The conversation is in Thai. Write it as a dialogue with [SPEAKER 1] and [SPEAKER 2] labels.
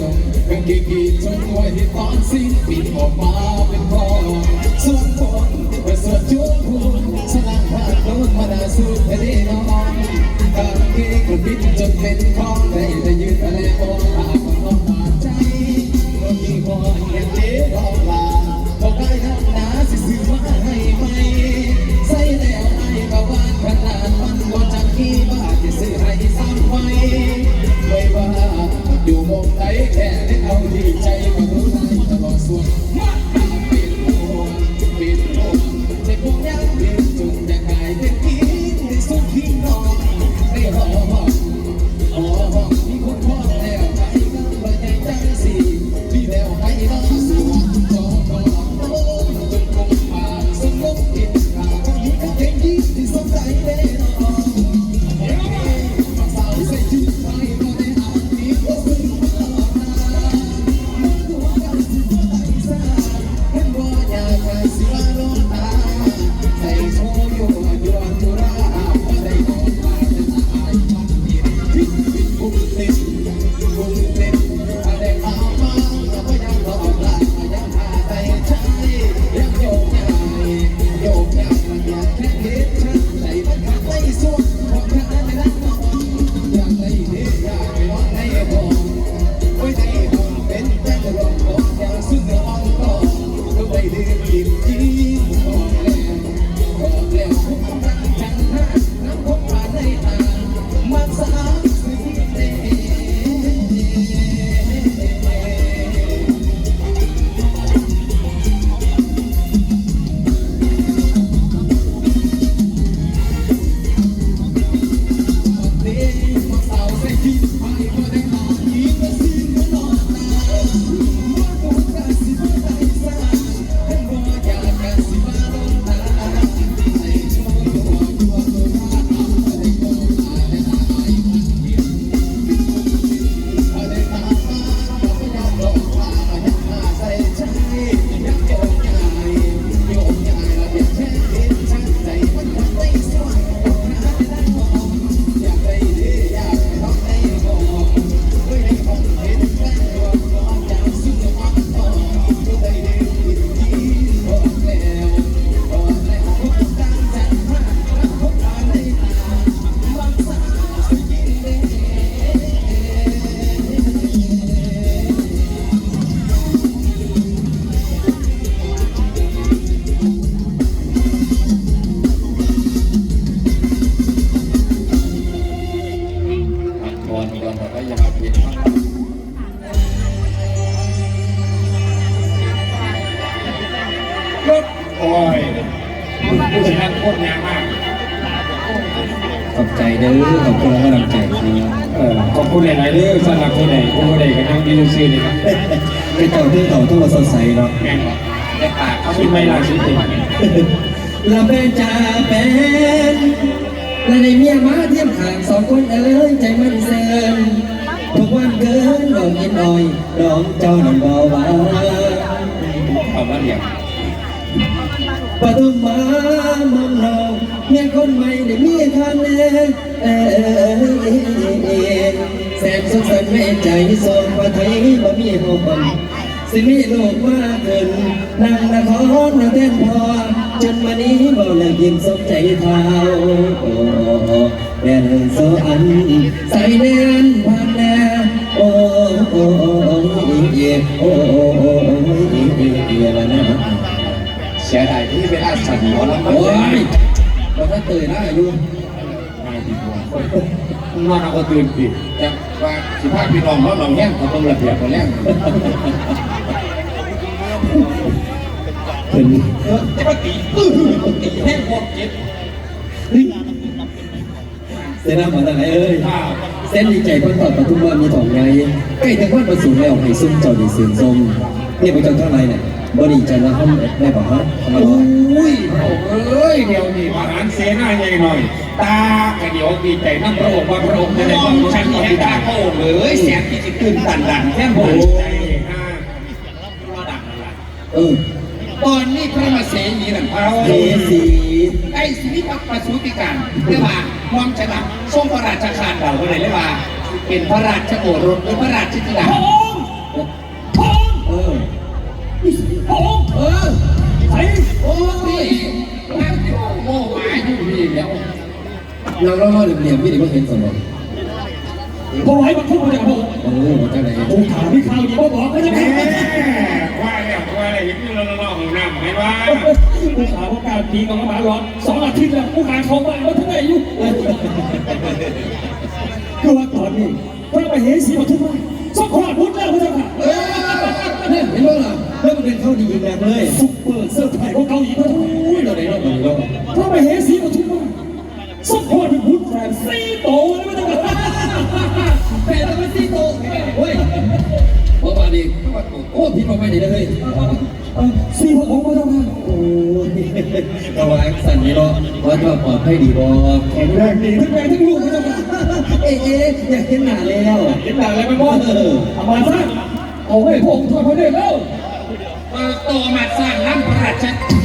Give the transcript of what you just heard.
[SPEAKER 1] ต้องเป็นเกกีจนรวยที่ตอนสิ้นปีออกมาเป็นพอสุวนคนแต่ส่ชวนคุณสลังผ่านโดนมาดาสูดทะเลน้องกางเกงก็บิดจนเป็นคองได้แต่ยืนอะเลมอง ใจก็รู้ได้ตลอดส่วนมา ก็ไม่
[SPEAKER 2] อ
[SPEAKER 1] บใจเด้อขอบคุณแล้วก็นำใจครับ
[SPEAKER 2] เออขอบคุณหลายๆเรื่องสำหรับคนไหนคนใดก็นั่งยืนซื่อๆเลยครับ
[SPEAKER 1] เป็นเต่าที่เต่าทั่วสดใสเนาะ
[SPEAKER 2] แม่งบอกได้ปากเขาคิดไม่ลาชีวิต
[SPEAKER 1] ลาเป็นจ่าเป็นและในเมียมาเทียมขางสองคนเอ้ยใจมันเซินทุกวันเกินดอกอินอ้อยดอกเจ้านั่นบ่ว่า
[SPEAKER 2] เอามาเรียง
[SPEAKER 1] ปฐุมมามองเราเมียคนใหม่ได้มีคันเองเอ้ย แสนสงสารแม่ใจส่งประไทยบ่มีหอมสิมีลูกมาเกินนั่งนครนั่งแท่นพอจนมานี้บ่เลิกยิ้มสมใจเท้าโอ้แม่นโซอันใส่แน่นผ่านแน่โอ้โอ้โอ้เย่โอ้โอ้โอ้เย่เย่ละนะ
[SPEAKER 2] เสียดายที่เวลาสั่นหัวล้วมัน
[SPEAKER 1] โอ้
[SPEAKER 2] เลย
[SPEAKER 1] เราถ้าตื่นนะอายุ
[SPEAKER 2] ง่ายดีกว่า นอนเอาก็ตื่นสิแต่ว่าสิพาพพี่น้องเขาลองแย่งเขาต้องระเบียบเขาแย่ง
[SPEAKER 1] เป็น
[SPEAKER 2] จะมาตีอื้อตีแห้งโคตรเจ็บ
[SPEAKER 1] เส้นน้ำมาจากไหนเอ้ยเส้นดีใจเพิ่งตอดปทุมว่ามีถองไงใกล้ถึงวันประสูติแล้วให้ซุ่มเจ้าดีเสียงทรงเนี่ยไปเจ้าเท่าไรเนี่ยบดีใจนะห้องได้บอกฮะ
[SPEAKER 2] โอ้ยพระองค์เอ้ยเดี๋ยวนี้ทหารเสนาใหญ่หน่อย ตากระเดี๋ยวดีใจนั่งพระองค์ว่าพระองค์จะได้ฟังฉันให้ตาพระองค์เลยเสียงที่จะตื่นตันดันแค่โอ้ใจห้าว่าดังอะไร
[SPEAKER 1] เออ
[SPEAKER 2] ตอนนี้พระมาเสนีนั่นพระ
[SPEAKER 1] เฮสี
[SPEAKER 2] ไอ้สิริพักประสูติการเรียกว่าความฉลาดทรงพระราชทานเราก็เลยเรียกว่า เป็นพระราชโอรสหรือพระราชธิดา แล้ว
[SPEAKER 3] เราเราเราเหลี่ยมๆพี่ดิว่าเห็นสมอง
[SPEAKER 4] พอให้มันพูดมาจากผม
[SPEAKER 3] โอ้มาจากไหน
[SPEAKER 4] กูถามพี่ข่าวดีว่าบอกก็จะ
[SPEAKER 2] แห
[SPEAKER 4] แพ้
[SPEAKER 2] มว่าแล้วว่าอะไรอย่างนี้เราเราของน้ำไหมว่า
[SPEAKER 4] กูถามว่าการปีของหมาร้อนสองอาทิตย์แล้วกูหาของมาว่าทั้งไหนอยู่คือว่าตอนนี้พระมเหสีปทุมมาสองขวดา
[SPEAKER 3] วดีอีกแบบเลย
[SPEAKER 4] ซุปเปอร์เซอร์ไพรส์ของเกาหลีพระเจ้าค่ะ
[SPEAKER 3] อุ้ยเราไหนเราไหนเรา
[SPEAKER 4] พระมเหสีปทุมมาสองขวดเป็นพุทธแฟนซีโตเลยพระเจ้าค่ะ
[SPEAKER 3] แต่เราไม่ตีโตเฮ้ยพอมาดิโอ้พี่มาไม่ดีเลย
[SPEAKER 4] ซีพระองค์พระเจ้าค่ะ
[SPEAKER 3] โอ้ยระวังสั่นนี่เนาะว่าจะปลอดภัยดีบ่
[SPEAKER 4] แข็งแรงดีทั้งแม่ทั้งลูกพระเจ้าค่ะ
[SPEAKER 3] เอ๊ะเอ๊ะอยากเห็นหน้าแล้ว
[SPEAKER 4] เห็นหนังอะไรไม่บอกเอามาซะเอาให้พระองค์ทอดพระเนตรแล้ว
[SPEAKER 2] เออ โตมาสร้างน้ำประชัน